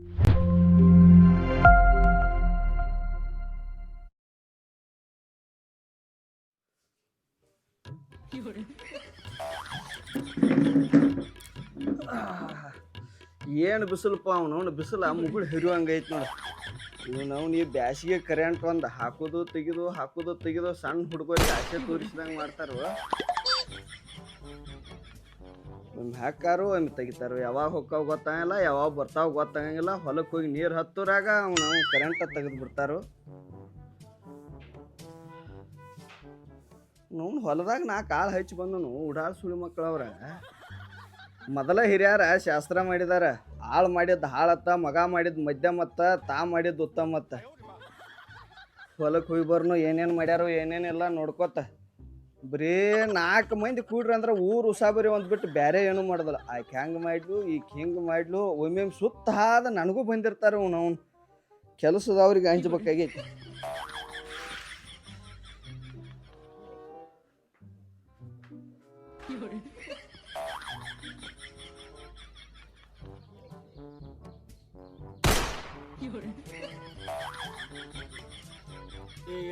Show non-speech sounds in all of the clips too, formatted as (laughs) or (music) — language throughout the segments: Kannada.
(laughs) ಏನು ಬಿಸಿಲಪ್ಪ ಅವನು? ಬಿಸಿಲ ಮುಗುಳು ಹಿರಿಯುವಂಗೈತಿ ನೋಡು. ಇವನು ಅವ್ನು ಈ ಬ್ಯಾಸಿಗೆ ಕರೆಂಟ್ ಒಂದು ಹಾಕೋದು, ತೆಗೆದು ಹಾಕೋದು, ತೆಗೆದು ಸಣ್ಣ ಹುಡುಗ ಆಸೆ ತೋರಿಸಿದಂಗೆ ಮಾಡ್ತಾರೋ? ಒಮ್ಮೆ ಹಾಕಾರು ಒಮ್ಮೆ ತೆಗಿತಾರು. ಯಾವಾಗ ಹೊಕ್ಕಾವ ಗೊತ್ತಾಗಲ್ಲ ಯಾವಾಗ ಬರ್ತಾವ ಗೊತ್ತಾಗಂಗಿಲ್ಲ. ಹೊಲಕ್ಕೆ ಹೋಗಿ ನೀರು ಹತ್ತೋರಾಗ ಅವನು ಕರೆಂಟ್ ತೆಗೆದು ಬಿಡ್ತಾರು. ನೋನ್ ಹೊಲದಾಗ ನಾ ಕಾಳು ಹಚ್ಚಿ ಬಂದನು, ಉಡಾಳ್ ಸುಳಿ ಮಕ್ಕಳವ್ರ ಮೊದಲ ಹಿರಿಯರ ಶಾಸ್ತ್ರ ಮಾಡಿದಾರ ಆಳು ಮಾಡಿದ್ದು ಹಾಳತ್ತ, ಮಗ ಮಾಡಿದ್ ಮಧ್ಯಮತ್ತ ತಾ ಮಾಡಿದ್ ಉತ್ತಮತ್ತ. ಹೊಲಕ್ಕೆ ಹೋಗಿ ಬರ್ನು, ಏನೇನು ಮಾಡ್ಯಾರು ಏನೇನೆಲ್ಲ ನೋಡ್ಕೋತ. ಬರೀ ನಾಲ್ಕು ಮಂದಿ ಕೂಡ್ರಿ ಅಂದ್ರೆ ಊರು ಉಸಾಬರಿ ಒಂದು ಬಿಟ್ಟು ಬೇರೆ ಏನು ಮಾಡೋದಿಲ್ಲ. ಆಕೆ ಹೆಂಗೆ ಮಾಡ್ಲು ಈಗ ಹಿಂಗೆ ಮಾಡ್ಲು, ಒಮ್ಮೆಮ್ಮೆ ಸುತ್ತ ಆದ ನನಗೂ ಬಂದಿರ್ತಾರೆ ಅವ್ನು ಅವ್ನು. ಕೆಲಸದವ್ರಿಗೆ ಹಂಚ್ಬೇಕಾಗೈತಿ ಏ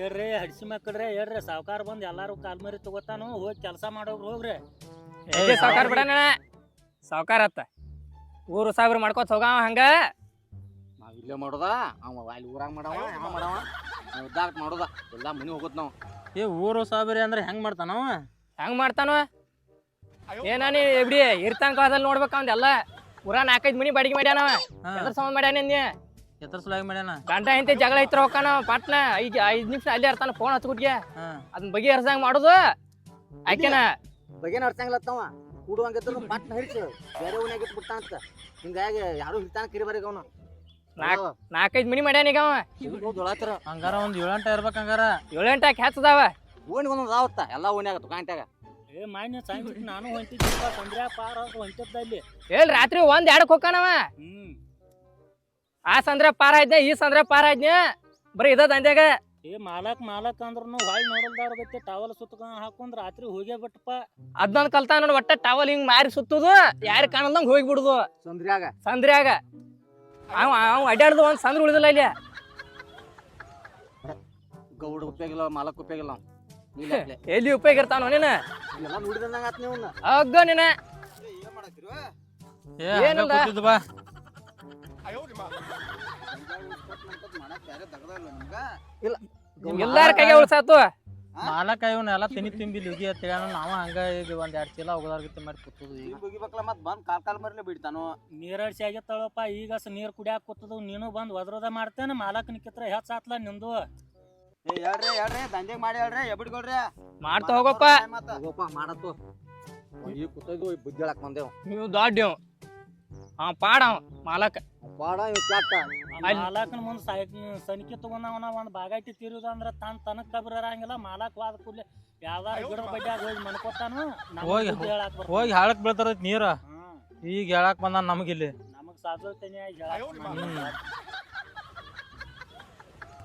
ಏರ್ರಿ ಹಡ್ಸಿ ಮಕ್ಕಳ್ರಿ ಏರ್ರಿ ಸಾವ್ಕಾರ ಬಂದು ಎಲ್ಲಾರು ಕಾಲ್ಮರಿ ತಗೋತಾನು ಹೋಗಿ ಕೆಲಸ ಮಾಡೋರು ಹೋಗ್ರಿ. ಏ ಸಾವ್ಕಾರ ಬಿಡಣ ಸಾವ್ಕಾರ ಅತ್ತ. ಊರು ಸಾವಿರ ಮಾಡ್ಕೋತ ಹೋಗಾವ ಹಂಗ? ನಾವ್ ಇಲ್ಲೇ ಮಾಡೋದ ಅವ ಅಲ್ಲಿ ಊರಾಗ ಮಾಡವ ಯಾವ ಮಾಡವ. ನಾವ್ ಉದ್ದಾರಕ್ ಮಾಡೋದ ಎಲ್ಲ ಮನಿ ಹೋಗೋದ್ ನಾವು. ಏ ಊರು ಸಾವಿರ ಅಂದ್ರೆ ಹೆಂಗ್ ಮಾಡ್ತಾನವ ಹೆಂಗ್ ಮಾಡ್ತಾನ ಏನ ನೀ ಎಬ್ಡಿ ಇರ್ತಾನ ಕಾಲದಲ್ಲಿ ನೋಡ್ಬೇಕ ಎಲ್ಲ. ಊರ ನಾಲ್ಕೈದು ಮನಿ ಬಾಡಿಗೆ ಮಾಡ್ಯಾನ ಅದ್ರ ಸಂಬಂಧ ಮಾಡ್ಯಾನ ನೀ ಎತ್ತರ ಸಲಾಗಿ ಮಾಡ್ಯಾನ? ಗಂಟ ಹಿಂತೆ ಜಗಳ ಐತ್ರ ಹೋಗಣ ಪಟ್ನ ಐದ್ ಐದ್ ನಿಮಿಷ ಅಲ್ಲೇ ಇರ್ತಾನ ಫೋನ್ ಹಚ್ಕೊಟ್ಗೆ ಹಾ. ಅದನ್ನ ಬಗೆ ಹರ್ಸಂಗ್ ಮಾಡುದು. ಆಕೆನ ಬಗೆನ ನಡ್ಸಂಗಿಲ್ಲತ್ತವ ಕೂಡುವಂಗಿದ್ರು ಪಟ್ನ ಹಿಡಿಸು ಬೇರೆ ಊನಾಗ ಇಟ್ಬಿಟ್ಟ ಅಂತ ಹಿಂಗಾಗಿ ಯಾರು ಹಿಡ್ತಾನ ಕಿರಿಬರಿಗೆ ಅವನು. ನಾಕ್ ನಾಲ್ಕೈದು ಮನಿ ಮಾಡ್ಯಾನ ಈಗ ಅವ. ದೊಳಾತಿರ ಹಂಗಾರ ಒಂದ್ ಏಳೆಂಟ ಇರ್ಬೇಕ ಹಂಗಾರ. ಏಳು ಗಂಟೆ ಹಚ್ಚದಾವ. ಓಣಿ ಒಂದೊಂದು ಆವತ್ತ ಎಲ್ಲ ಓನ್ಯಾಗ ತುಕಾಂಟ್ಯಾಗ ಏ ಮಾನ್ಯ ಸಾಯಂಕಾಲ ನಾನು ಹೊಂಟಿದ್ದೆ ಪಾರ ಹೊಂಟಿದ್ದ ಇಲ್ಲಿ ಹೇಳ್ ರಾತ್ರಿ ಒಂದ್ ಎರಡಕ್ಕೆ ಹೋಗ್ಕಾನವ ಹ್ಮ್. ಆ ಸಂದ್ರ ಪಾರ ಈ ಸಂದ್ರ ಪಾರ ಬರೀ ಇದ ದಂದ್ಯಾಗ. ಏ ಮಾಲಕ್ ಮಾಲಕ್ ಅಂದ್ರೂ ಹೊಳ್ ನೋಡಲ್ದಾರ ಟಾವಲ್ ಟವಲ್ ಸುತ್ತಕ ಹಾಕೊಂಡ್ ರಾತ್ರಿ ಹೋಗೇ ಬಿಟ್ಟಪ್ಪ. ಅದ್ನೊಂದ್ ಕಲ್ತಾನ ನೋಡಿ ಒಟ್ಟ ಟವಲ್ ಹಿಂಗ್ ಮಾರಿ ಸುತ್ತುದು ಯಾರ ಕಾಣಲ್ದಂಗ್ ಹೋಗಿ ಬಿಡುದು ಸಂದ್ರ್ಯಾಗ. ಸಂದ್ರ್ಯಾಗ. ಅವ ಅವ್ ಅಡ್ಯಾಡ್ದು ಒಂದ್ ಸಂದ್ರ ಉಳಿದಿಲ್ಲ ಇಲ್ಲಿ. ಗೌಡ ಉಪಯೋಗಿಲ್ಲ ಮಾಲಕ್ ಉಪಯೋಗಿಲ್ಲ (laughs) ಎಲ್ಲಿ ಉಪಯೋಗ ಇರ್ತಾವ ನೀನ? ನೋಡಿದಂಗ ಅಗ್ಗ ನೀನ. ಏನ್ ಮಾಡತ್ತೀರಿ ಏ ಏನಿಲ್ಲ. ಬಾ ಎಲ್ಲಾರ ಕೈಗೆ ಉಳ್ಸಾತು? ಮಾಲಕ ಇವನ್ ಎಲ್ಲ ತಿನಿ ತುಂಬಿ ಲುಗಿ ಅಂತ ನಾವ ಹಂಗ ಈಗ ಒಂದ್ ಎರಡ್ ಚೀಲ ಹೋಗೋದಾರ್ಗತ್ತೆ ಮಾಡಿ ಕೂತದ ಈಗ. ಮುಗಿಬೇಕಲ್ಲ ಮತ್ ಬಂದ್ ಕಾಲ್ ಕಾಲ್ ಮರ್ಲೆ ಬಿಡ್ತಾನು? ನೀರಡ್ಸಿ ಆಗಿತ್ತಳಪ್ಪ ಈಗ ಸ ನೀರ್ ಕುಡಿಯಾಕ ಕೂತದ ನೀನು ಬಂದ್ ಒದ್ರದ ಮಾಡ್ತೇನೆ ಮಾಲಕ್ ನಿಕ್ಕಿತ್ರ ಹೆಚ್ಚ ಆತ್ಲ ನಿಂದು. ಏ ಹೇಳ್ರಿ ಹೇಳ್ರಿ ದಂಧೆಗ್ ಮಾಡಿ ಹೇಳ್ರಿ ಎಬಿಡ್ಕೊಳ್ರಿ ಮಾಡ್ತಾ ಹೋಗಪ್ಪ. ಹೋಗಪ್ಪ ಮಾಡತ್ತು. ಈ ಬುದ್ಧಿ ಹೇಳಕ್ ಬಂದೇವ್. ನೀವು ದೊಡ್ಡ ಹಾ ಪಾಡ ಅವ ಮಾಲಕ. ಪಾಡ ಇವ್ ಮಾಲಕನ ಮುಂದ್ ಸನಿಕೆ ತಗೊಂಡವನ ಒಂದ್ ಬಾಗಾಟಿ ತೀರುದಂದ್ರ ತನ್ ತನಕ ತನಕ್ ಕಬ್ರ ಇರಂಗಿಲ್ಲ ಮಾಲಕ್ ವಾದ ಕೂಡ್ಲೆ ಯಾವ್ದಾರ ಗಿಡದ ಬಡ್ಡ್ಯಾಗ ಹೋಗಿ ಮನ್ಕೋತಾನು ಹೋಗಿ- ಹೇಳಾಕ್. ಹೋಗಿ ಹಾಳಕ್ ಬೀಳ್ತಾರ ನೀರ? ಹ್ಮ್. ಈಗ ಹೇಳಕ್ ಬಂದ ನಮಗಿಲ್ಲಿ ನಮಗ್ ಹೇಳಾಕ್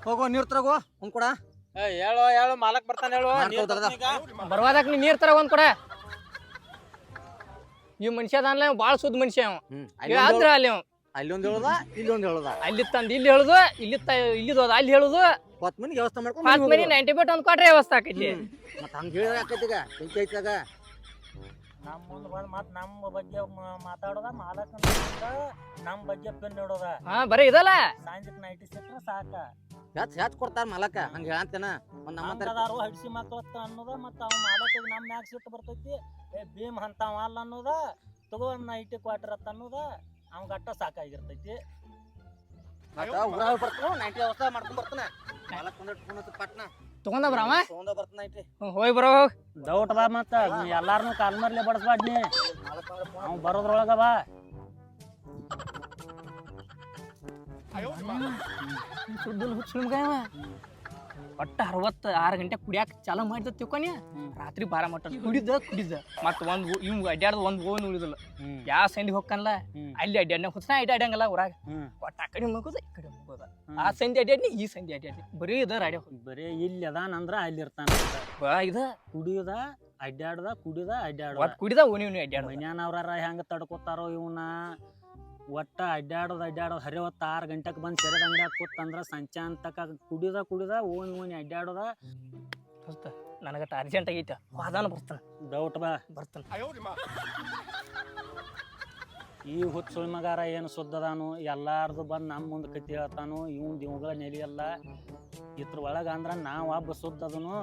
ಹೋಗೋ ನೀರ್ ತರಗೋ ಒಂದ್ ಕೂಡ. ಹೇಳೋ ಹೇಳೋ ಮಾಲಕ್ ಬರ್ತಾನ ಹೇಳು. ಬರ್ವಾದಕ್ ನೀ ನೀರ್ ತರ ಒಂದ್ ಕೂಡ. ಈ ಮನುಷ್ಯ ಬಾಳ ಭಾಳ ಸುದ್ದ ಮನುಷ್ಯ ಅವ. ಆದ್ರ ಅಲ್ಲಿ ಅವ. ಅಲ್ಲಿ ಒಂದ್ ಹೇಳುದ ಇಲ್ಲಿ ಒಂದ್ ಹೇಳುದ. ಅಲ್ಲಿ ತಂದ ಇಲ್ಲಿ ಹೇಳುದು ಇಲ್ಲಿ ತ ಇಲ್ಲಿ ಹೋದ ಅಲ್ಲಿ ಹೇಳುದು. ಹೊತ್ ಮನಿಗೆ ವ್ಯವಸ್ಥೆ ಮಾಡ್ಕೊಂಡು ಹತ್ತು ಮನಿ ನೈಂಟಿ ಬಿಟ್ ಒಂದ್ ಕೊಟ್ರೆ ವ್ಯವಸ್ಥೆ ಆಕೈತಿ. ಮತ್ತೆ ಹಂಗೆ ಹೇಳಿದ್ರೆ ಆಕೈತಿ ಈಗ ಬೆಂಕಿ ಐತಾಗ ನಮ್ ಮುಂದೆ ಬಂದು ಮತ್ ನಮ್ಮ ಬಗ್ಗೆ ಮ- ಮಾತಾಡೋದ ಮಾಲಕನ ಮುಂದ ನಮ್ ಬಗ್ಗೆ ಪೆನ್ ನೋಡೋದ ಹಾ ಬರೀ ಇದಲ್ಲ. ಸಂಜೆಕ್ ನೈಟಿ ಸಿಟ್ರ ಸಾಕ. ಹೆಚ್ ಹೆಚ್ ಕೊಡ್ತಾರ ಮಾಲಕ? ಹಂಗೆ ಹೇಳಂತೇನ? ಒಂದ್ ನಮ್ಮ ಅದಾರು ನಮ್ಮದಾರು ಹಡ್ಸಿ ಮಕ್ಕಳತ್ತ ಅನ್ನೋದ ಮತ್ತ ಅವ ಮಾಲಕ ನಮ್ಮ ಮ್ಯಾಗ ಸಿಟ್ಟು ಬರ್ತೈತಿ ಏ ಭೀಮ್ ಅಂತಾವ ಅಲ್ಲ ಅನ್ನೋದ ತಗೋ ನೈಟಿ ಕ್ವಾರ್ಟರ್ ಅತ್ತ ಅನ್ನೋದ. ಅವ್ಗ ಗಟ್ಟ ಸಾಕಾಗಿರ್ತೈತಿ. ಮತ್ತ ಊರಾಗ ಬರ್ತಾನ ನೈಂಟಿ ವ್ಯವಸ್ಥೆ ಮಾಡ್ಕೊಂಡ್ ಬರ್ತಾನ. ಮಾಲಕ್ ಪಟ್ನ. ತಗೊಂಡ ಬರವ ತಗೊಂಡ ಬರ್ತಾನ ನೈಂಟಿ ಹೋಗಿ ಬರೋ ಡೌಟ್ ಬಾ ಮತ್ತ ನೀ ಎಲ್ಲಾರ್ನು ಕಾಲ್ಮರ್ಲೆ ಬಡಸ್ಬಾಡ್ ನೀ ಅಂದ್ರೆ phone ಅವ್ ಬರೋದ್ರೊಳಗ ಬಾ. ಸುದ್ದಿಲ್ಲ ಹುಚ್ಚ ನಿಮ್ಗ. ಒಟ್ಟ ಅರವತ್ತ ಆರು ಗಂಟೆ ಕುಡಿಯಾಕ ಚಾಲು ಮಾಡಿದ ತಿಳ್ಕೊನಿ? ರಾತ್ರಿ ಬಾರ ಮಟ್ಟ ಕುಡಿದ ಕುಡಿದ. ಮತ್ತ ಒಂದ್ ಇವ್ ಅಡ್ಯಾಡ್ದ ಒಂದ್ ಓನ್ ಉಳಿದಿಲ್ಲ. ಯಾವ ಸಂದಿ ಹೋಗ್ಕನ್ಲ ಹ್ಮ್. ಅಲ್ಲಿ ಅಡ್ಯಾಡ್ನ ಹುಚ್ಚನ ಅಡ್ಯಾಡಂಗಲ್ಲ ಊರಾಗ. ಒಟ್ಟ ಆ ಕಡೆ ಮುಗೋದ ಈ ಕಡೆ ಮುಗೋದ. ಆ ಸಂಧಿ ಅಡ್ಯಾಡ್ನಿ ಈ ಸಂಧಿ ಅಡ್ಯಾಡ್ನಿ. ಬರೀ ಇದ ರಾಡಿ ಬರೀ ಇಲ್ಲಿ ಅದಾನಂದ್ರ ಅಲ್ಲಿ ಇರ್ತಾನ. ಇದ. ಕುಡಿಯೋದ ಅಡ್ಡಾಡ್ದ ಕುಡಿದ ಅಡ್ಡಾಡ ಕುಡಿದ ಓನಿ ಅಡ್ಯಾಡ ಮನ್ಯಾನವ್ರಾರ ಹೆಂಗ ತಡ್ಕೋತಾರೋ ಇವನ್ನ ಒಟ್ಟ ಅಡ್ಡಾಡೋದು ಅಡ್ಡಾಡೋದು ಹರಿ ಹೊತ್ತು ಆರು ಗಂಟೆಗೆ ಬಂದು ಸೆರೆದ ಅಂಗಡಿಯಾಗ ಕೂತಂದ್ರೆ ಸಂಚೆ ಅಂತಕ ಕುಡಿದ ಕುಡಿದ ಓಣಿ ಓಣಿ ಅಡ್ಡಾಡೋದ ದೋಸ್ತ ನನಗಟ್ಟ ಅರ್ಜೆಂಟ್ ಆಗೈತೆ. ವಾದಾನ ಬರ್ತಾನೆ. ಡೌಟ್ ಬಾ. ಬರ್ತಾನೆ. ಈ ಹುಚ್ಚ ಸುಳ್ಮಗಾರ ಏನು ಸುದ್ದದಾನು ಎಲ್ಲಾರ್ದು ಬಂದು ನಮ್ಮ ಮುಂದೆ ಕತ್ತಿ ಹೇಳ್ತಾನು ಇವ್ನ್ ದಿವಗಳ ನೆಲೆಯಲ್ಲ ಇದ್ರ ಒಳಗೆ ಅಂದ್ರೆ ನಾವು ಒಬ್ಬ ಸುದ್ದದನು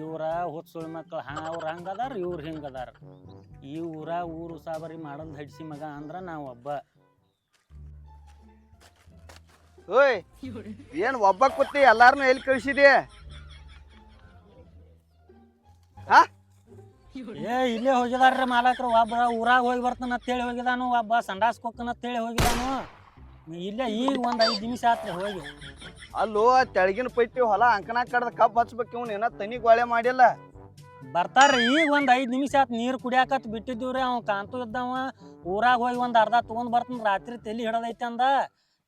ಇವ್ರ ಹುಚ್ಚು ಸುಳ್ಳಿ ಮಕ್ಕಳು ಹಾ ಅವ್ರು ಹಂಗದಾರ ಇವ್ರು ಹಿಂಗದಾರ. ಈ ಊರ ಊರು ಸಾಬರಿ ಮಾಡಲ್ ಹಡ್ಸಿ ಮಗ ಅಂದ್ರೆ ನಾವು ಒಬ್ಬ. ಓಯ್ ಏನ್ ಒಬ್ಬ ಕೂತಿ ಎಲ್ಲಾರನು ಎಲ್ಲಿ ಕಳ್ಸಿದಿ? ಏ ಇಲ್ಲೇ ಹೋಗಿದಾರ್ರಿ ಮಾಲಕರು ಒಬ್ಬ ಊರಾಗ ಹೋಗಿ ಬರ್ತಾನ ಅಂತೇಳಿ ಹೋಗಿದಾನು ಒಬ್ಬ ಸಂಡಾಸ್ ಕೊಕ್ಕನ ಅಂತೇಳಿ ಹೋಗಿದಾನು. ಇಲ್ಲೇ ಈಗ ಒಂದು ಐದು ನಿಮಿಷ ಆತ್ರಿ ಹೋಗಿ. ಅಲ್ಲೋ ತೆಳಗಿನ ಪೈಟಿ ಹೊಲ ಅಂಕನ ಕಡ್ದ ಕಬ್ಬು ಹಚ್ಬೇಕು ಇವ್ನು ಏನ ತನಿ ಗೋಳೆ ಮಾಡಿಲ್ಲ. ಬರ್ತಾರ್ರಿ ಈಗ ಒಂದ್ ಐದ್ ನಿಮಿಷ ಆತ್ ನೀರ್ ಕುಡಿಯಾಕತ್ ಬಿಟ್ಟಿದ್ದೀವ್ರಿ ಅವ್ ಕಾಂತು ಇದ್ದವ. ಊರಾಗ ಹೋಗಿ ಒಂದ್ ಅರ್ಧ ತಗೊಂಡ್ ಬರ್ತನ್ ರಾತ್ರಿ ತಲಿ ಹಿಡದೈತೆ ಅಂದ.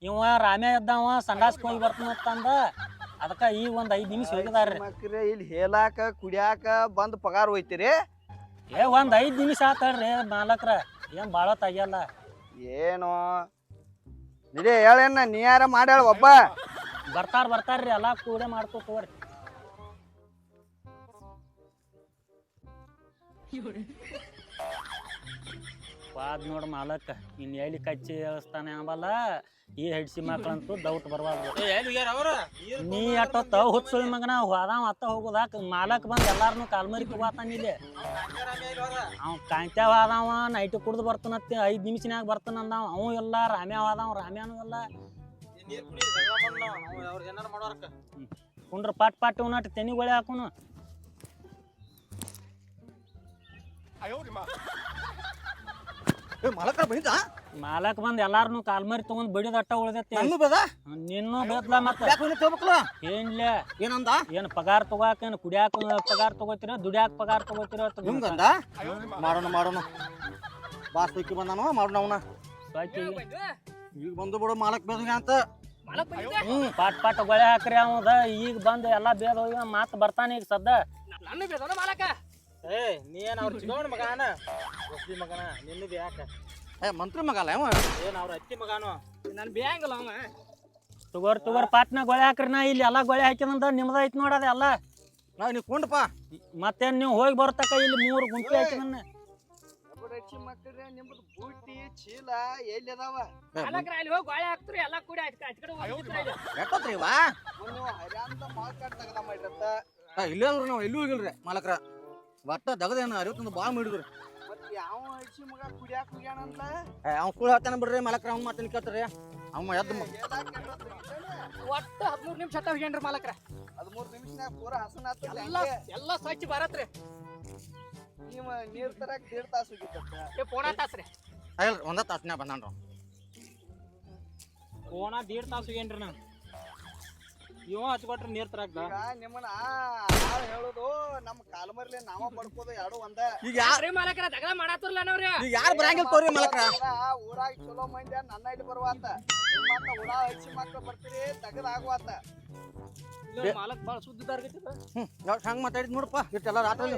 ಇವ ರಾಮ್ಯ ಇದ್ದಾವ ಸಂಡಾಸ್ ಹೋಗಿ ಬರ್ತನ ಅಂದ. ಅದಕ್ಕ ಈಗ ಒಂದ್ ಐದ್ ನಿಮಿಷ ಹೋಗಿದಾರ್ರಿ. ಮಕ್ರೆ ಇಲ್ಲಿ ಹೇಲಾಕ ಕುಡಿಯಾಕ ಬಂದ್ ಪಗಾರ ಹೋಯ್ತಿರಿ. ಏ ಒಂದ್ ಐದ್ ನಿಮಿಷ ಆತಳ್ರಿ ಮಾಲಕ್ರ ಏನ್ ಬಾಳ ತೆಗಿಯಲ್ಲ ಏನು. ನಡಿ ಹೇಳೇನ ನೀ ಯಾರ ಮಾಡ್ಯಾಳ ಒಬ್ಬ? ಬರ್ತಾರ ಬರ್ತಾರ್ರಿ ಎಲ್ಲಾ ಕೂಡೆ ಮಾಡ್ಕೋ ತಗೋರಿ. ಪಾದ್ ನೋಡ್ ಮಾಲಕ್ ಇನ್ ಎಲ್ಲಿ ಕಚ್ಚಿ ಹೇಳ್ತಾನೆ ಅಂಬಲ್ಲ ಈ ಹೆಡ್ಸಿ ಮಕ್ಳಂತೂ ಡೌಟ್ ಬರ್ಬಾರ್ದು. ನೀ ಅಟ್ಟೊತ್ತ ಹುಚ್ಚು ಮಗನ ಹೋದಾವ ಅತ್ತ ಹೋಗುದಾಕ ಮಾಲಕ್ ಬಂದ್ ಎಲ್ಲಾರನು ಕಾಲ್ಮರಿ ಹೋಗಾತಾನ ಇಲ್ಲಿ. ಅವ್ ಕಾಂತ್ಯಾವ ಆದವ ನೈಟ್ ಕುಡ್ದು ಬರ್ತಾನತ್ತೆ ಐದ್ ನಿಮಿಷನ್ಯಾಗ ಬರ್ತಾನ ಅಂದಾವ ಅವ ಎಲ್ಲ ರಾಮ್ಯಾವ ಆದವ ರಾಮ್ಯಾನು ಎಲ್ಲ ಕುಂಡ್ರ ಪಾಟ್ ಪಾಟ್ ಉನ್ನಾಟ ತೆನಿಗೊಳೆ ಹಾಕುನು. ಮಲಕ ಮಾಲಕ್ ಬಂದ್ ಎಲ್ಲಾರನು ಕಾಲ್ಮರಿ ತಗೊಂಡ್ ಬಡಿದ ಅಟ್ಟ ಉಳ್ದೈತಿ. ಬೇದ? ನಿನ್ನೂ ಮತ್ತ? ಏನ್ಲೆ? ಏನಂದ? ಏನ್ ಪಗಾರ ತಗೋಕ ಏನ್ ಕುಡಿಯಾಕ ಪಗಾರ ತಗೋತಿರ? ದುಡಿಯಾಕ ಪಗಾರ ತಗೋತಿರ ಅಂತ ಹಿಂಗಂದ ಮಾಡೋಣ ಮಾಡೋಣ. ಬಾಸ್ ಬೇಕಿ ಬಂದಾನು ಮಾಡೋಣ ಅವನ. ಈಗ ಬಂದು ಬಿಡು ಮಾಲಕ್ ಬೇದಂಗ ಅಂತ. ಹ್ಮ್ ಪಾಟ್ ಪಾಟ್ ಗೊಳೆ ಹಾಕ್ರಿ ಅವದ. ಈಗ ಬಂದ್ ಎಲ್ಲಾ ಬೇದ ಹೋಗಿ ಮಾತ್ ಬರ್ತಾನೆ ಈಗ ಸದ್ದ. ನನ್ನ ಬೇದನ ಮಾಲಕ ಏ ನೀ ಏನ್ ಅವ್ರ ಚಿಕ್ಕವನ ಮಗನ? ಒಸ್ಲಿ ಮಗನ ನಿನ್ನದು ಯಾಕ? ಏ ಮಂತ್ರಿ ಮಗ ಅಲ್ಲ ಅವ? ಏನ್ ಅವ್ರ ಅತ್ತಿ ಮಗನು? ನಾನು ಬೇಯಂಗಿಲ್ಲ ಅವ? ತಗೋರ್ ತಗೋರ್ ಪಾಟ್ನ ಗೊಳೆ ಹಾಕ್ರಿ ನಾ. ಇಲ್ಲಿ ಎಲ್ಲಾ ಗೊಳೆ ಹಾಕಿದಂದ ನಿಮ್ದ ಐತಿ ನೋಡದ ಎಲ್ಲ. ನಾವ್ ನೀವು ಕುಂಡಪ್ಪ ಮತ್ತೇನ್ ನೀವು ಹೋಗಿ ಬರ್ತಕ್ಕ ಇಲ್ಲಿ ಮೂರು ಗುಂಪಿ ಹಾಕಿದನ್ನ ಮಕ್ಕಳ್ರೆ ನಿಮ್ದು ಬೂಟಿ ಚೀಲ ಎಲ್ಲಿ ಅದಾವ? ಅಲ್ಲಿ ಹೋಗಿ ಗಾಳಿ ಹಾಕ್ತ್ರಿ ಎಲ್ಲ ಕೂಡಿ ಆಯ್ತು ಆಚೆ ಕಡೆ ಹೋಗ್ಬಿಟ್ರೆ ಎಷ್ಟತ್ರಿ ಇವ? ನೀವು ಹರ್ಯಾಂದ ಮಾರ್ಕೆಟ್ ತಗದ ಮಾಡಿರತ್ತ ಆ, ಇಲ್ಲೇ ಅದ್ರಿ ನಾವು ಎಲ್ಲೂ ಹೋಗಿಲ್ರಿ ಮಾಲಕ್ರ. ಒಟ್ಟ ದಗದೇನು ಅರಿವತ್ತೊಂದು ಭಾಳ ಮಾಡಿದ್ರಿ. ಮತ್ತೆ ಯಾವ ಹಡ್ಸಿ ಮಗ ಕುಡಿಯಾಕ ಹೋಗ್ಯಾನಂತ ಅವ್ನು ಸುಳ್ಳು ಹೇಳ್ತಾನೆ ಬಿಡ್ರಿ ಮಾಲಕ್ರ ಅವ್ನು ಮಾತನ್ನ ಕೇಳ್ತಾರಿ ಅವ ಎದ್ದು? ಒಟ್ಟು ಹದಿಮೂರು ನಿಮಿಷ ಹತ್ತ ಹೋಗ್ಯಾನ್ರಿ ಮಾಲಕ್ರ. ಹದಿಮೂರು ನಿಮಿಷನ್ಯಾಗ ಪೂರ ಹಸನ ಎಲ್ಲ ಎಲ್ಲ ಸ್ವಚ್ಛ ಬರತ್ರಿ ನೀವ ನೀರ್ ತರಕ್ ದೇಡ್ ತಾಸು ಏ ಫೋನ್ ತಾಸು ಆ, ಇಲ್ರಿ ಒಂದ ತಾಸ್ನ್ಯಾಗ ಬಂದಾನ್ರಿ ಪೋಣ ದೇಡ್ ತಾಸು ಏನ್ರಿ ನಾ ಇವ ಹಚ್ಕೊಟ್ರಿ ನೀರ್ ತರಾಕ ಈಗ ನಿಮ್ಮನ್ನ ಹೇಳುದು ಹೇಳೋದು ನಮ್ಮ ಕಾಲ್ಮರ್ಲಿ ನಾವ ಬಡ್ಕೋದು ಎರಡು ಒಂದ. ಈಗ ಯಾರು ಮಾಲಕರ ಜಗಳ ಮಾಡಾತಿರ್ಲ ನೋಡ್ರಿ ಈಗ ಯಾರು ಬರಂಗಿಲ್ಲ ತೋರಿ ಮಾಲಕ ಊರಾಗ ಚಲೋ ಮಂದಿ ನನ್ನ ಇಲ್ಲಿ ಬರುವಾತ ಮತ್ತೆ ಹುಳ ಹಚ್ಚಿ ಮಕ್ಕಳು ಬರ್ತೀರಿ ತೆಗದ್ ಆಗುವಾತ ಮಾಲಕ್ ಭಾಳ ಸುದ್ದಿ ಯಾರು ಹಂಗೆ ಮಾತಾಡಿದ್ ನೋಡಪ್ಪ ಇಷ್ಟೆಲ್ಲ ರಾತ್ರಿ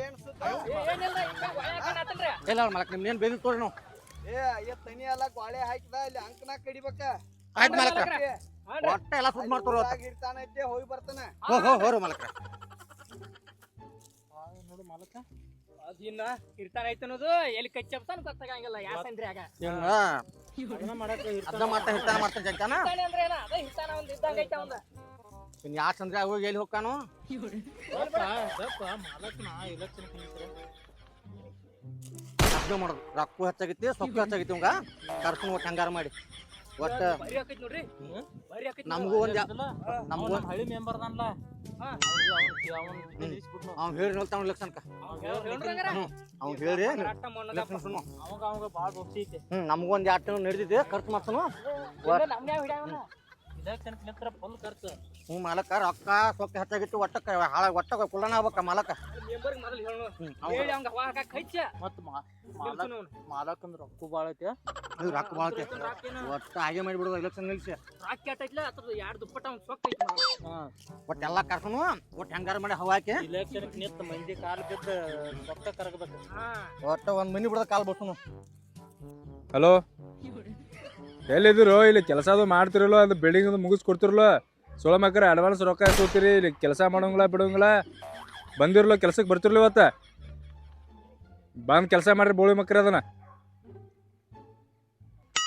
ಇಲ್ಲ ಮಾಲಕ್ ಏನು ಬೇದಿ ತೋರಿ ನಾವು. ಏ ಅಯ್ಯ ತನಿ ಎಲ್ಲ ಗಾಳೆ ಹಾಕಿದ ಇಲ್ಲಿ ಅಂಕನ ಕಡಿಬೇಕ. ಆಯ್ತು ಮಾಲಕ್ರ. ಒಟ್ಟ ಎಲ್ಲ ಸುದ್ದಿ ಮಾಡ್ತಾರ ಇರ್ತಾನೈತೆ ಹೋಗಿ ಬರ್ತಾನೆ. ಹೋ ಹೋ ಹೋರು ಮಲಕ ನೋಡು ಮಲಕ ಅದಿನ್ನ ಇರ್ತಾನ ಐತೆ ಅನ್ನೋದು ಎಲ್ಲಿ ಕಚ್ಚಪ್ತಾನ ಗೊತ್ತಾಗಂಗಿಲ್ಲ ಯಾಕಂದ್ರೆ ಆಗ ಹಿಂಗ? ಅದನ್ನ ಮಾಡಕ್ ಮಾಡ್ತಾ ಹಿಡ್ತಾನ ಮಾಡ್ತಾನೆ ಜಂಕಾನ ಅಂದ್ರೆ ಏನ? ಅದ ಇರ್ತಾನ ಒಂದ್ ಇದ್ದಂಗ ಐತೆ ಅವಂದ. ಇನ್ ಯಾ ಚಂದ್ರ ಹೋಗಿ ಎಲ್ಲಿ ಹೋಗ್ತಾನು? ಮಾಲಕ್ನ ಇಲೆಕ್ಷನ್ ಅದ್ನ ಮಾಡೋದು. ರೊಕ್ಕ ಹೆಚ್ಚಾಗಿತ್ತು ಸೊಕ್ಕ ಹೆಚ್ಚಾಗಿತ್ತು ಹಂಗ ಕರ್ಕೊಂಡು ಹೋಗಿ ಹಂಗಾರ ಮಾಡಿ. ಒಟ್ಟ ನಮಗೂ ಒಂದ್ ನಮ್ಗೂ ಹಳ್ಳಿ ಮೆಂಬರ್ ಅದಾನಲ್ಲ ಹಾ. ಅವನ್ ಅವ್ನು ಹೇಳಿ ಹೇಳ್ರಿ ಇಲೆಕ್ಷನ್ಕ ಹ್ಞೂ ಅವ್ನು ಹೇಳಿ ಇಲೆಕ್ಷನ್ ಸುಮ್ಮ ಅವಾಗ ಅವಾಗ ಭಾಳ ದೋಸ್ತಿ ಐತೆ. ನಮಗೂ ಒಂದು ಎರಡು ತಿಂಗಳು ನಡೆದಿದೆ ಖರ್ಚು ಮಾಡ್ತಾನು ಇಲೆಕ್ಷನ್ ನಿಂತ್ರ ಫುಲ್ ಖರ್ಚು. ಹ್ಞೂ ಮಾಲಕ ರೊಕ್ಕ ಸೊಕ್ಕ ಹೆಚ್ಚಾಗಿತ್ತು ಒಟ್ಟಕ್ಕ ಹಾಳ ಒಟ್ಟಕ್ಕ ಕುಳ್ಳನ ಆಗ್ಬೇಕ ಮಾಲಕ. ಮೆಂಬರ್ ಮೊದಲು ರೊಕ್ಕ ಭಾಳ ಹೇಳಿ ಅವಂಗ ಹವಾ ಹಾಕಕ್ ಹಚ್ಚ ಮತ್ ಮಾಲಕ್ ಅಂದ್ರ ರೊಕ್ಕ ಭಾಳ ಐತೆ. ರೊಕ್ಕ ಒಟ್ಟ ಹಾಗೆ ಮಾಡಿಬಿಡೋದು ಇಲೆಕ್ಷನ್ ನಿಲ್ಸಿ. ರಾಕಿ ಆಟೈತ್ಲ ಅದ್ರ ಎರಡು ದುಪ್ಪಟ್ಟ ಅವ್ನ್ ಸೊಕ್ಕ ಐತಿ ಮೊದಲು. ಹಾ ಒಟ್ಟು ಎಲ್ಲ ಕರ್ಕೊಂಡು ಒಟ್ಟು ಹೆಂಗಾರ ಮಾಡಿ ಹವಾ ಹಾಕಿ. ಇಲೆಕ್ಷನ್ ನಿಂತ ಮಂದಿ ಕಾಲ್ ಬಿದ್ದು ರೊಕ್ಕ ಕರಗಬೇಕು. ಹಾ. ಒಟ್ಟ ಒಂದು ಮನಿ ಬಿಡೋದು ಕಾಲು ಬಸ್ಸುನು. ಹಲೋ ಎಲ್ಲಿದ್ರು ಇಲ್ಲಿ ಕೆಲಸ ಅದು ಮಾಡ್ತಿರಲ್ಲ ಅದು ಬಿಲ್ಡಿಂಗ್ ಅದು ಮುಗಿಸ್ಕೊಡ್ತಿರಲ್ಲ. ಸೋಳ ಮಕ್ಕರ ಅಡ್ವಾನ್ಸ್ ರೊಕ್ಕ ತಗೋತೀರಿ ಇಲ್ಲಿ ಕೆಲಸ ಮಾಡೋಂಗಿಲ್ಲ ಬಿಡೋಂಗಿಲ್ಲ ಬಂದಿರ್ಲೋ ಕೆಲಸಕ್ಕೆ ಬರ್ತಿರ್ಲಿ ಇವತ್ತ. ಬಂದು ಕೆಲಸ ಮಾಡ್ರಿ ಬೋಳಿ ಮಕ್ಕರ ಅದನ್ನ.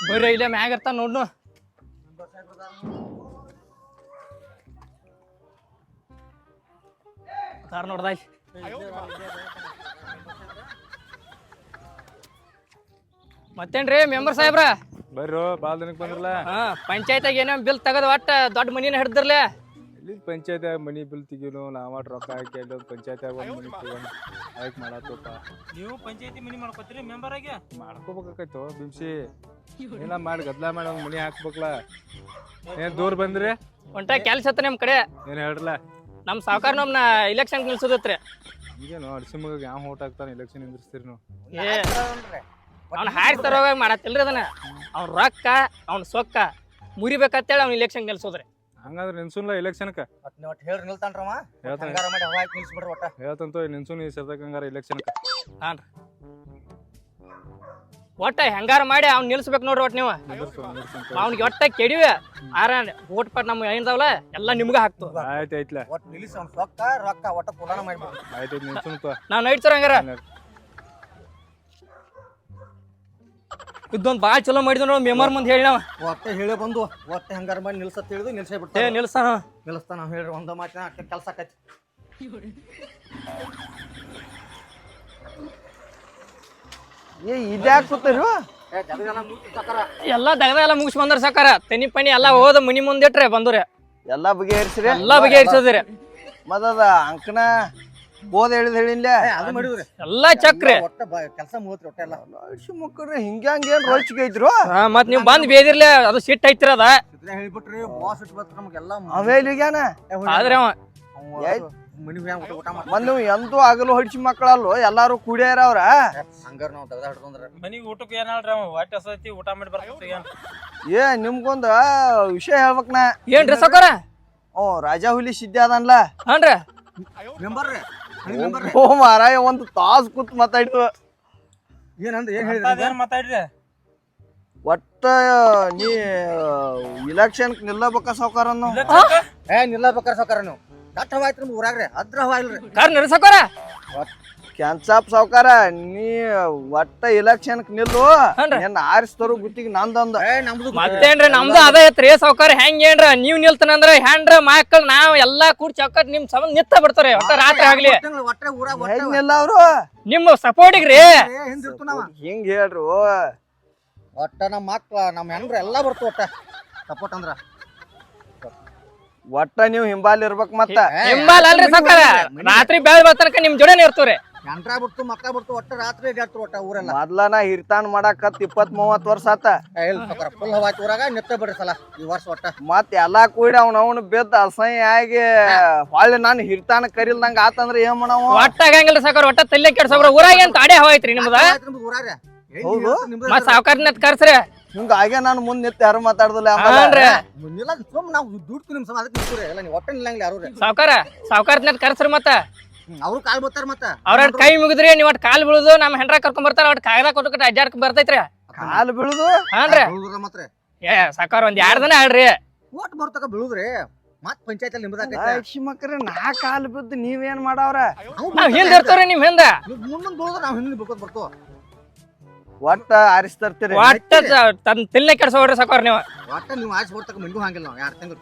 ಬರ್ರಿ, ಇಲ್ಲೇ ಮ್ಯಾಗ ಇರ್ತಾನ ನೋಡ್ನು. ಕಾರ್ ನೋಡ್ದ ಇಲ್ಲಿ. ಮತ್ತೇನ್ರಿ, ಮೆಂಬರ್ ಸಾಹೇಬ್ರ? ಬರ್ರಿ ಬಾಲ್ ದಿನಕ್ಕೆ ಬಂದ್ರಲ್ಲ ಹಾ ಪಂಚಾಯತ್ಯಾಗ ಏನೋ ಬಿಲ್ ತಗದ್ ಒಟ್ಟ ದೊಡ್ಡ ಮನಿನ ಹಿಡ್ದಿರ್ಲೆ. ಇಲ್ಲಿ ಪಂಚಾಯತ್ಯಾಗ ಮನಿ ಬಿಲ್ ತೆಗೀನು ನಾವ ರೊಕ್ಕ ಹಾಕಿ ಅಲ್ಲಿ ಪಂಚಾಯತ್ಯಾಗ ಒಂದು ಮನಿ ತಗೊಂಡು ಆಯ್ಕೆ ಮಾಡತ್ತಪ್ಪ. ನೀವು ಪಂಚಾಯತಿ ಮನಿ ಮಾಡ್ಕೊತೀರಿ ಮೆಂಬರ್ ಆಗಿ? ಮಾಡ್ಕೋಬೇಕಾಯ್ತು ಬಿಮ್ಸಿ ಏನ ಮಾಡಿ ಗದ್ಲ ಮಾಡಿ ಒಂದು ಮನಿ ಹಾಕ್ಬೇಕಲ್ಲ ಏನ್ ದೂರ ಬಂದ್ರಿ? ಹೊಂಟ ಕೆಲ್ಸ ಹತ್ತ ನಿಮ್ ಕಡೆ. ಏನ್ ಹೇಳ್ರಲ್ಲ ನಮ್ ಸಾವ್ಕಾರ ನಮ್ನ ಇಲೆಕ್ಷನ್ ನಿಲ್ಸೋದತ್ರಿ. ಈಗೇನು ಅಡ್ಸಿಮಗ ಯಾವ ಓಟ್ ಹಾಕ್ತಾನೆ ಇಲೆಕ್ಷನ್ ನಿಂದಿರ್ಸ್ತೀರಿ ನೀವು? ಏ. ಅವ್ನ ಹಾರಿ ತರೋವಾಗ ಮಾಡತ್ತಿಲ್ರಿ ಅದನ್ನ. ಅವ್ನ ರೊಕ್ಕ ಅವ್ನ ಸೊಕ್ಕ ಮುರಿಬೇಕಂತೇಳಿ ಅವ್ನ ಇಲೆಕ್ಷನ್ ನಿಲ್ಸೋದ್ರಿ. ಹಂಗಂದ್ರೆ ನಿನ್ಸುನ್ಲ ಇಲೆಕ್ಷನ್ಕ ಒಟ್ ನೀವ್ ಒಟ್ ಹೇಳ್ರಿ ನಿಲ್ತಾನ್ರವ ಹೇಳ್ತಾನೆ. ಹಂಗಾರ ಮಾಡಿ ಹವಾ ಹಾಕಿ ನಿಲ್ಸ್ಬಿಡ್ರಿ ಒಟ್ಟ. ಹೇಳ್ತಂತ ನಿನ್ಸುನ್ ಈ ಸರ್ದಾಗ ಹಂಗಾರ ಎಲೆಕ್ಷನ್ಕ ಒಟ್ಟ ಹೆಂಗಾರ ಮಾಡಿ ಅವ್ನ ನಿಲ್ಸ್ಬೇಕು ನೋಡ್ರಿ ಒಟ್ಟು ನೀವು. ಅವ್ನಿಗೆ ಒಟ್ಟ ಕೆಡಿವೆ. ಆರ ಓಟ್ ಪಟ್ ನಮ್ಮ ಏನಿದಾವಲ್ಲ ಎಲ್ಲ ನಿಮ್ಗೆ ಹಾಕ್ತು. ಆಯ್ತು ಐತ್ಲ ಒಟ್ ನಿಲ್ಲಿಸಿ ಅವ್ನ ರೊಕ್ಕ ರೊಕ್ಕ ಒಟ್ಟ ಪುರಾಣ ಮಾಡ್ಬಿಡ್ರಿ. ಆಯ್ತು ನಿನ್ಸುನ್ ನಾವ್ ನೈಟ್ ಹಂಗಾರ. ಇದೊಂದ್ ಭಾಳ ಚಲೋ ಮಾಡಿದ್ವಿ ನೋಡಿ ಮೆಮರ್ ಮುಂದೆ ಹೇಳಿ ನಾವು. ಒತ್ತೆ ಹೇಳೇ ಬಂದು ಒತ್ತೆ ಹೆಂಗಾರ ಮಾಡಿ ನಿಲ್ಸತ್ ತಿಳಿದು ನಿಲ್ಸೇ ಏ ನಿಲ್ಸಾ ನಿಲ್ಸ್ತಾ ನಾವು ನಾವ್ ಹೇಳ್ರಿ ಒಂದ ಮಾತಿನ ಅಕ್ಕ ಕೆಲ್ಸ ಆಕೈತಿ. ಏ ಇದ್ಯಾಕೆ ಎಲ್ಲಾ ದಗದ ಎಲ್ಲ ಮುಗಿಸ್ ಬಂದ್ರ ಸಾಕಾರ. ತೆನಿ ಪನಿ ಎಲ್ಲಾ ಹೋದ ಮನಿ ಮುಂದಿಟ್ರೆ ಬಂದ್ರೆ. ಎಲ್ಲ ಬಗೆಹರಿಸ್ರಿ? ಎಲ್ಲಾ ಬಗೆಹರಿಸಿದ್ರಿ. ಮದದ ಅಂಕನ ಬೋದ್ ಹೇಳಿದ್ ಹೇಳಿನ್ಲೆ? ಏ ಅದು ಮಾಡಿದ್ರಿ. ಎಲ್ಲಾ ಚಕ್ರಿ. ಒಟ್ಟ ಕೆಲಸ ಮುಗಿತ್ರಿ ಒಟ್ಟ ಎಲ್ಲ. ಅಡ್ಸಿ ಮಕ್ಕಳ್ರಿ ಹಿಂಗ್ಯಾಂಗ ಏನ್ ರೋಚಿಗೆ ಇದ್ರು? ಹಾ, ಮತ್ ನೀವ್ ಬಂದ್ ಬೇದಿರ್ಲೆ ಅದು ಸಿಟ್ ಐತಿರ ಅದ ಹೇಳ್ಬಿಟ್ರಿ ಬಾಸ್ ನಮಗೆಲ್ಲ ಆದ್ರೆ ಅವ ಮೊನ್ನೆ ಎಂದೂ ಆಗಲು ಹೊಡಿಸಿ ಮಕ್ಕಳಲ್ಲೋ ಎಲ್ಲಾರು ಕುಡಿಯಾರ ಅವ್ರ? ಹಂಗಾರ ನಾವು ತೆಗ್ದ ಹಿಡ್ಕೊಂಡ್ರ. ಮನಿಗೆ ಊಟಕ್ಕೆ ಅವ? ಹೊಟ್ಟೆ ಊಟ ಮಾಡಿ ಬರ್ತೀವಿ ಏ ನಿಮ್ಗೊಂದ ವಿಷಯ ಹೇಳ್ಬೇಕ್ ನಾ ಏನ್ರಿ ಸಕರ ಓ ರಾಜಾ ಹುಲಿ ಸಿದ್ಧ ಅದನ್ಲ ಹಾನ್ರಿ? ಓ ಮಾರಾಯ ಒಂದು ತಾಸ್ ಕೂತ್ ಮಾತಾಡಿದ್ವ. ಏನಂತ ಏನ್ ಹೇಳಿದ್ರಿ ಏನ್ ಮಾತಾಡ್ರಿ. ಒಟ್ಟ ನೀ ಇಲೆಕ್ಷನ್ ನಿಲ್ಲಬೇಕ ಸಾವುಕಾರ ಏ ನಿಲ್ಲಬೇಕಾರ ಸಾವುಕಾರ? ನೀವು ದಟ್ಟ ಹವಾ ಐತ್ರಿ ನಿಮ್ ಊರಾಗ್ರಿ ಅದ್ರ ಹವಾ ಇಲ್ರಿ ಕಾರ್ ನಡ್ರಿ ಸಾಕಾರ ಕ್ಯಾನ್ಸಾಪ್ ಸಾವ್ಕಾರ ನೀ ಒಟ್ಟ ಇಲೆಕ್ಷನ್ ನಿಲ್ಲು. ಹನ್ರಿ. ನಿನ್ನ ಆರಿಸ್ತರು ಗುತ್ತಿಗೆ ನಂದಂದ ನಮ್ದು ಮತ್ತೇನ್ರಿ ನಮ್ದು ಅದ ಐತ್ರಿ ಸಾವುಕಾರ ಹೆಂಗ್ ಏನ್ರ? ನೀವ್ ನಿಲ್ತಾನಂದ್ರ ಹೆಂಡ್ರ ಮಕ್ಕಳು ನಾವ್ ಎಲ್ಲಾ ಕೂಡ್ ಚೌಕಟ್ ನಿಮ್ ಸಂಬಂಧ ನಿತ್ತ ಬಿಡ್ತಾರೆ ಒಟ್ಟ ರಾತ್ರಿ ಆಗ್ಲಿ. ಹೆಂಗಿಲ್ಲ ಊರಾಗ ಒಟ್ಟ ಅವ್ರು? ನಿಮ್ ಸಪೋರ್ಟಿಗ್ರಿ ಹಿಂದಿರ್ತು ನಾವ. ಹಿಂಗ್ ಹೇಳ್ರು. ಒಟ್ಟ ನಮ್ಮ ಮಕ್ಳ ನಮ್ಮ ಹೆಂಗ್ರ ಎಲ್ಲಾ ಬರ್ತು ಒಟ್ಟ. ಸಪೋರ್ಟ್ ಅಂದ್ರ. ಒಟ್ಟ ನೀವು ಹಿಂಬಾಲ್ ಇರ್ಬೇಕು ಮತ್ತ. ಹಿಂಬಾಲ್ ಅಲ್ರಿ ಸಾವ್ಕಾರ. ರಾತ್ರಿ ಬೆಳ್ ಬರ್ತನಕ ನಿಮ್ ಜೋಡಿನೇ ಇರ್ತವ್ರಿ. ಹೆಣ್ರ ಬಿಡ್ತು ಮಕ್ಕ ಬಿಡ್ತು ಒಟ್ಟ ರಾತ್ರಿ ಇಡ್ಯಾಡ್ತು ಒಟ್ಟ ಊರೆಲ್ಲ. ಮೊದ್ಲನ ಹಿರ್ತಾನ್ ಮಾಡಾಕತ್ ಇಪ್ಪತ್ ಮೂವತ್ ವರ್ಷ ಆತ. ಫುಲ್ ಹವಾ ಐತಿ ಊರಾಗ ನಿತ್ತ ಬಿಡ್ರಿ ಸಲ ಈ ವರ್ಷ ಒಟ್ಟ. ಮತ್ ಎಲ್ಲಾ ಕೂಡಿ ಅವ್ನ ಅವ್ನು ಬಿದ್ದ ಅಸಹ್ಯ ಆಗಿ ಹೊಳ್ಳಿ ನಾನು ಹಿರ್ತಾನ ಕರಿಲ್ದಂಗ ಆತಂದ್ರ ಏನ್ ಮಾಡವ ಒಟ್ಟ ಆಗಂಗಿಲ್ಲ ಸಾಕಾರ ಒಟ್ಟ ತಲೆ ಕೆಡ್ಸೋಬ್ರ. ಊರಾಗ ಏನ್ ತಾಡೆ ಹವಾ ಐತ್ರಿ ನಿಮ್ದ ಊರಾಗ? ಹೌದು? ಮತ್ ಸಾವ್ಕಾರ್ನ ಕರ್ಸ್ರಿ. ಹಿಂಗ ಹಾಗೆ ನಾನು ಮುಂದ್ ನಿತ್ತ ಯಾರು ಮಾತಾಡ್ದಲ್ಲ ನಿಲ್ಲ ಸುಮ್ ನಾವು ದುಡ್ಡು ನಿಮ್ ಸಮ ಅದಕ್ಕೆ ನಿಂತ್ರಿ ಎಲ್ಲ ನೀವು ಒಟ್ಟ ನಿಲ್ಲಂಗಿಲ್ಲ ಯಾರು ಸಾವ್ಕಾರ ಸಾವ್ಕಾರ್ನ ಕರ್ಸ್ರಿ ಮತ್ತ. ಅವ್ರು ಕಾಲ್ ಬರ್ತಾರ ಮತ್ತ. ಅವ್ರ ಕೈ ಮುಗಿದ್ರಿ ನೀವ್ ಒಟ್ ಕಾಲ್ ಬೀಳುದು ನಮ್ ಹೆಂಡ್ರ ಕರ್ಕೊಂಡ್ ಬರ್ತಾರ ಒಟ್ ಕಾಗದ ಕೊಟ್ಟು ಅಜ್ಜಾಡ್ಕ ಬರ್ತೈತ್ರಿ. ಕಾಲ್ ಬೀಳುದು? ಹಾನ್ರಿ. ಬೀಳುದ್ರ ಮಾತ್ರ. ಏ ಸಾಕಾರ ಒಂದ್ ಎರಡ್ ದಿನ ಆಡ್ರಿ? ಓಟ್ ಬರ್ತಕ ಬೀಳುದ್ರಿ. ಮತ್ ಪಂಚಾಯತ್ ಅಲ್ಲಿ ನಿಮ್ದಾಗ ನಾ ಕಾಲ್ ಬಿದ್ದು ನೀವೇನ್ ಮಾಡವ್ರ? ನಾವ್ ಹಿಂದ್ ಇರ್ತವ್ರಿ ನಿಮ್ ಹಿಂದ. ಮುಂದೊಂದ್ ಬೀಳುದ್ರ ನಾವ್ ಹಿಂದ್ ಬಿಡ್ಕೋತ ಬರ್ತು ಒಟ್ಟ ಆರಿಸ್ತರ್ತೀರಿ ಒಟ್ಟ ತನ್ ತಿಲ್ಲೆ ಕೆಡ್ಸೋಡ್ರಿ ಸಾಕಾರ ನೀವು. ಒಟ್ಟ ನೀವು ಆಚೆ ಬರ್ತಕ ಮಿಂಗು ಹಂಗಿಲ್ಲ ನಾವು ಎರಡು ತಿಂಗಳು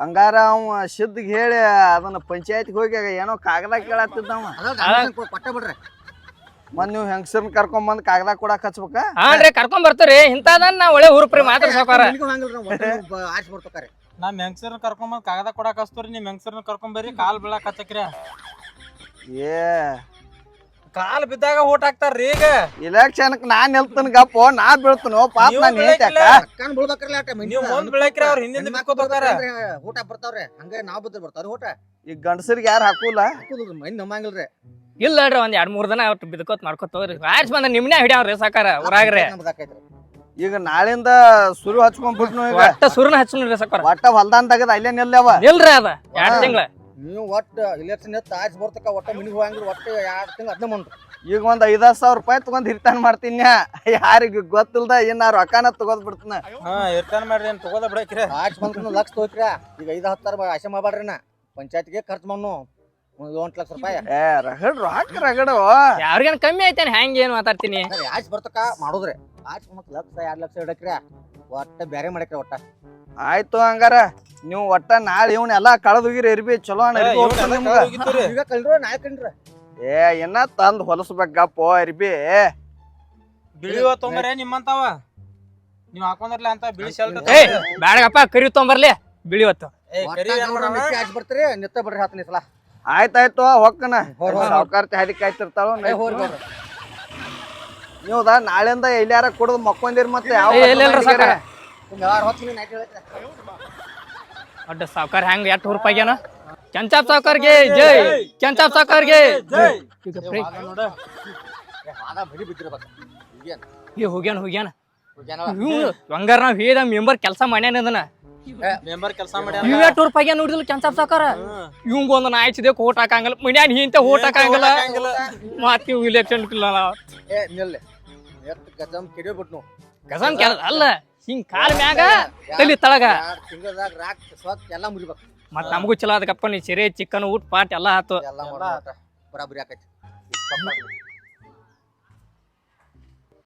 ಹಂಗಾರ ಅವ ಶುದ್ಧ ಹೇಳಿ ಅದನ್ನ ಪಂಚಾಯತ್ಗೆ ಹೋಗಿ ಏನೋ ಕಾಗದ ಕೇಳತ್ತಿದ್ದವ ಕೊಟ್ಟ ಬಿಡ್ರಿ. ಮತ್ ನೀವು ಹೆಂಗಸರ್ನ ಕರ್ಕೊಂಡ್ ಬಂದ್ ಕಾಗದ ಕೂಡ ಹಚ್ಬೇಕ? ಹಾನ್ರಿ ಕರ್ಕೊಂಡ್ ಬರ್ತೀರಿ ಇಂಥದನ್ನ ನಾ ಒಳ್ಳೆ ಹುರುಪ್ರಿ ಮಾತ್ರ ಸಾಕಾರ ಮಂಡಿಗೂ ಹಂಗಿಲ್ಲ ಕರ್ಕೊಂಡ್ ಬಂದ್ ಕಾಗದ ಕೊಡಾಕ್ ಹಚ್ತೀರಿ ನೀವ್ ಮೆಂಗ್ಸರ್ನ ಕರ್ಕೊಂಡ್ ಬರ್ರಿ ಕಾಲ್ ಬೀಳಾಕ್ ಹಚ್ಚಕ್ರಿ. ಏ ಕಾಲ್ ಬಿದ್ದಾಗ ಓಟ್ ಹಾಕ್ತಾರ್ರಿ ಈಗ. ಇಲೆಕ್ಷನ್ ನಾನ್ ನಿಲ್ತನ ಗಪ್ಪ ನಾ ಬೀಳ್ತನೋ ಪಾಪ ನಾನ್ ಬೀಳ್ಬೇಕ್ರಲ್ಲ ನೀವ್ ಮುಂದ್ ಬೀಳಕ್ರಿ ಅವ್ರ ಹಿಂದಿಂದ ಹೋಗಾರ ಊಟ ಬರ್ತಾವ್ರೆ ಹಂಗ ನಾವ್ ಬದ್ರ ಬರ್ತಾವ್ರಿ ಊಟ. ಈಗ ಗಂಡಸರಿಗೆ ಯಾರು ಹಾಕೂಲ? ಹಾಕುದು ಮೈನ್ ನಮ್ಮಂಗಿಲ್ರಿ. ಇಲ್ಲ ಹೇಳ್ರಿ ಒಂದ್ ಎರಡ್ ಮೂರ್ ದಿನ ಅವ್ರು ಬಿದ್ಕೋತ್ ಮಾಡ್ಕೋತ ಹೋಗ್ರಿ. ಆರ್ಸ್ ಬಂದ್ರೆ ನಿಮ್ನೆ ಹಿಡಿಯವ್ರಿ ಸಾಕಾರ ಊರಾಗ್ರೆ. ಈಗ ನಾಳಿಂದ ಸುರು ಹಚ್ಕೊಂಡ್ ಬಿಟ್ನು ಈಗ. ಒಟ್ಟ ಸುರ್ನ ಹಚ್ಚನ್ರಿ ಸಾಕಾರ. ಒಟ್ಟ ಹೊಲ್ದಾನ್ ತಗದ ಅಲ್ಲೇ ನಿಲ್ಲವ. ನಿಲ್ರಿ ಅದ ಎರಡ್ ತಿಂಗಳ. ನೀವು ಒಟ್ಟು ಇಲೆಕ್ಷನ್ ಎತ್ತ ಆಚೆ ಬರ್ತಕ್ಕ ಒಟ್ಟ ಮನೆಗೆ ಹೋಗಂಗಿಲ್ಲ ಒಟ್ಟು ಎರಡು ತಿಂಗಳು ಅದನ್ನ ಮಂಡ್ರಿ ಈಗ ಒಂದ್ ಐದಾರು ಸಾವಿರ ರೂಪಾಯಿ ತಗೊಂಡ್ ಇರ್ತಾನ ಮಾಡ್ತೀನಿ ಯಾರಿಗ ಗೊತ್ತಿಲ್ದ ಏನ್ ನಾ ರೊಕ್ಕನ ತಗೋದ್ ಬಿಡ್ತಾನ. ಹಾ ಇರ್ತಾನ ಮಾಡ್ರಿ ಏನ್ ತಗೋದ ಬಿಡಕ್ರಿ. ಆಚೆ ಬಂದ್ಕೊಂಡು ಲಕ್ಷ ತಗೋಕ್ರ ಈಗ ಐದು ಹತ್ತಾರು ಆಶೆ ಮಾಡ್ಬೇಡ್ರಿ ನಾ. ಪಂಚಾಯತ್ಗೆ ಖರ್ಚು ಮಣ್ಣು ಒಂದು ಎಂಟು ಲಕ್ಷ ರೂಪಾಯಿ. ಏ ರಗಡ್ ರೊಕ್ಕ ರಗಡು ಯಾರಿಗೇನ್ ಕಮ್ಮಿ ಐತೇನೆ ಹೆಂಗ್ ಏನ್ ಮಾತಾಡ್ತೀನಿ? ಆಚೆ ಬರ್ತಕ್ಕ ಮಾಡುದ್ರಿ. ಮತ್ತೆ ಲಕ್ಷ ಎರಡು ಲಕ್ಷ ಇಡಕ್ರಿ ಒಟ್ಟ ಬೇರೆ ಮಾಡಕ್ರಿ ಒಟ್ಟ. ಆಯ್ತು ಹಂಗಾರ ನೀವು ಒಟ್ಟ ನಾಳೆ ಇವ್ನ ಎಲ್ಲಾ ಕಳೆದೋಗಿರಿ ಇರ್ಬಿ ಚಲೋ ಅಣ್ಣ ಹೋಗ್ತಾನೆ ನಿಮ್ಗ. ಈಗ ಕಲ್ರು ಏ ಇನ್ನ ತಂದ್ ಹೊಲಸ್ಬೇಕಪ್ಪ ಇರ್ಬಿ ಬಿಳಿ ತೊಂಬರೇ ನಿಮ್ಮಂತಾವ? ನೀವ್ ಹಾಕೊಂಡ್ರಲ್ಲ ಅಂತ ಬಿಳಿ ಬೇಡಪ್ಪ ಏ ಬ್ಯಾಡಗಪ್ಪ ಕರಿ ತೊಂಬರ್ಲಿ ಬಿಳಿ ಹೊತ್ತು ಆಯ್ತು ಬರ್ತೀರಿ ನಿತ್ತ ಬಿಡ್ರಿ ಹತ್ತನೇ ಸಲ. ಆಯ್ತಾಯ್ತು ಹೊಕ್ಕನ ಹೋರ್ ಹೋರ್. ಸಾವುಕಾರ್ತಿ ಹದಿ ಕಾಯ್ತಿರ್ತಾಳ ಏ, ಹೋರಿ ದಾ ನಾಳೆಯಿಂದ ಎಲ್ಲಾರ ಕುಡ್ದು ಮಕ್ಕೊಂದಿರ್ ಮತ್ತೆ ಯಾವ ಏ, ಇಲ್ಲ, ಇಲ್ಲ, ಸಾವ್ಕಾರ. ಒಂದು ಆರು ಹೊತ್ತು ನೈಟ್ ಅಡ್ಡ ಸಾವ್ಕಾರ ಹೆಂಗ್ ಎಷ್ಟು ರೂಪಾಯಿಗೇನ ಕೆಂಚಾಪ್ ಸಾವ್ಕಾರ್ಗೆ ಜೈ! ಕೆಂಚಾಪ್ ಸಾವ್ಕಾರ್ಗೆ! ಜೈ! ಈಗ ಫ್ರೀ ನೋಡ. ಹಾದ ಬಡಿ ಬಿದ್ದಿರ್ಬೇಕು. ಈಗೇನ್ ಏ ಹೋಗ್ಯಾನ ಹೋಗ್ಯಾನ ಹಂಗಾರ ನಾವ್ ಹೇದ ಮೆಂಬರ್ ಕೆಲಸ ಮಾಡ್ಯಾನ ಅದನ್ನ ಮೆಂಬರ್ ಕೆಲಸ ಇವ್ ನೋಡಿದ್ಲು ಕೆಂಚಾಪ್ ಸಾವ್ಕಾರ? ಇವಂಗ ಒಂದು ನಾಯ್ಚಿದೆ ಓಟ್ ಹಾಕಂಗಿಲ್ಲ. ಮನ್ಯಾನ ಹಿಂತೆ ಓಟ್ ಹಾಕಂಗಿಲ್ಲ. ಮತ್ ನೀವು. ಇಲೆಕ್ಷನ್ ಏ ನಿಲ್ಲ. ಎಷ್ಟು ಗಜಮ್ ಕೆಡಿಬಿಟ್ನು ಗಜಂ ಕೆಲ ಅಲ್ಲ. ಹಿಂಗ್ ಕಾಲ್ ಮ್ಯಾಗ ತಲಿ ತಳಗ. ತಿಂಗಳದಾಗ ರಾಕ್ ಸ್ವತ್ ಎಲ್ಲ ಮುರಿಬೇಕು. ಮತ್ ನಮಗೂ ಚಲೋ ಅದಕ್ಕಪ್ಪ ನೀ ಸಿರೆ ಚಿಕನ್ ಊಟ ಪಾಟ್ ಎಲ್ಲಾ ಆತು. ಎಲ್ಲ ಬರಾಬರಿ ಆಕೈತಿ.